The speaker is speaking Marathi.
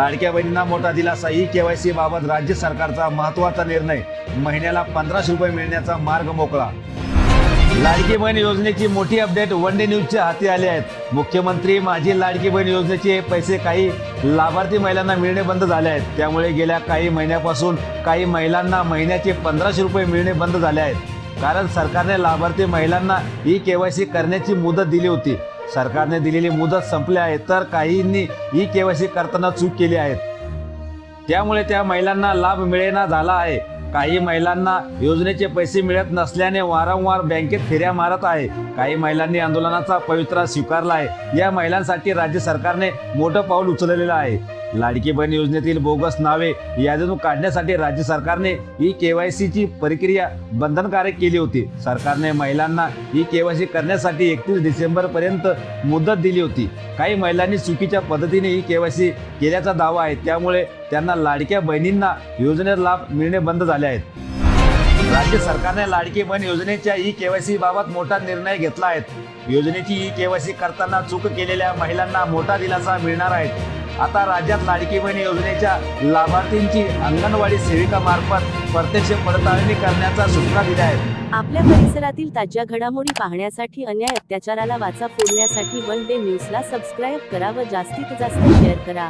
लाडक्या बहिणींना मोठा दिलासा ई केवायसी बाबत राज्य सरकारचा महत्त्वाचा निर्णय. महिन्याला पंधराशे रुपये मिळण्याचा मार्ग मोकळा. लाडकी बहीण योजनेची मोठी अपडेट वन डे न्यूजच्या हाती आले आहेत मुख्यमंत्री माझी लाडकी बहीण योजनेचे पैसे काही लाभार्थी महिलांना मिळणे बंद झाले आहेत. त्यामुळे गेल्या काही महिन्यापासून काही महिलांना महिन्याचे पंधराशे रुपये मिळणे बंद झाले आहेत. कारण सरकारने लाभार्थी महिलांना ई केवायसी करण्याची मुदत दिली होती. सरकारने दिलेली मुदत संपली आहे तर काहींनी ई केवायसी करताना चूक केली आहे. त्यामुळे त्या महिलांना लाभ मिळेना झाला आहे. काही महिलांना योजनेचे पैसे मिळत नसल्याने वारंवार बँकेत फेऱ्या मारत आहे. काही महिलांनी आंदोलनाचा पवित्रा स्वीकारला आहे या महिलांसाठी राज्य सरकारने मोठं पाऊल उचललेलं आहे. लाडकी बहीण योजनेतील बोगस नावे यादीतून काढण्यासाठी राज्य सरकारने ई केवायसीची प्रक्रिया बंधनकारक केली होती. सरकारने महिलांना ई केवायसी करण्यासाठी एकतीस डिसेंबर पर्यंत मुदत दिली होती. काही महिलांनी चुकीच्या पद्धतीने ई केवायसी केल्याचा दावा आहे. त्यामुळे त्यांना लाडक्या बहिणींना योजनेत लाभ मिळणे बंद झाले आहेत. राज्य सरकारने लाडकी बहीण योजनेच्या ई केवायसी बाबत मोठा निर्णय घेतला आहे. योजनेची ई केवायसी करताना चूक केलेल्या महिलांना मोठा दिलासा मिळणार आहे. आता राज्यात लाडकी बहीण योजनेच्या लाभार्थींची अंगणवाडी सेविका मार्फत प्रत्यक्ष पडताळणी करण्याचा सूचना दिल्या आहेत. आपल्या परिसरातील ताज्या घडामोडी पाहण्यासाठी अन्याय अत्याचाराला वाचा फोडण्यासाठी वन डे न्यूजला सबस्क्राईब करा व जास्तीत जास्त शेअर करा.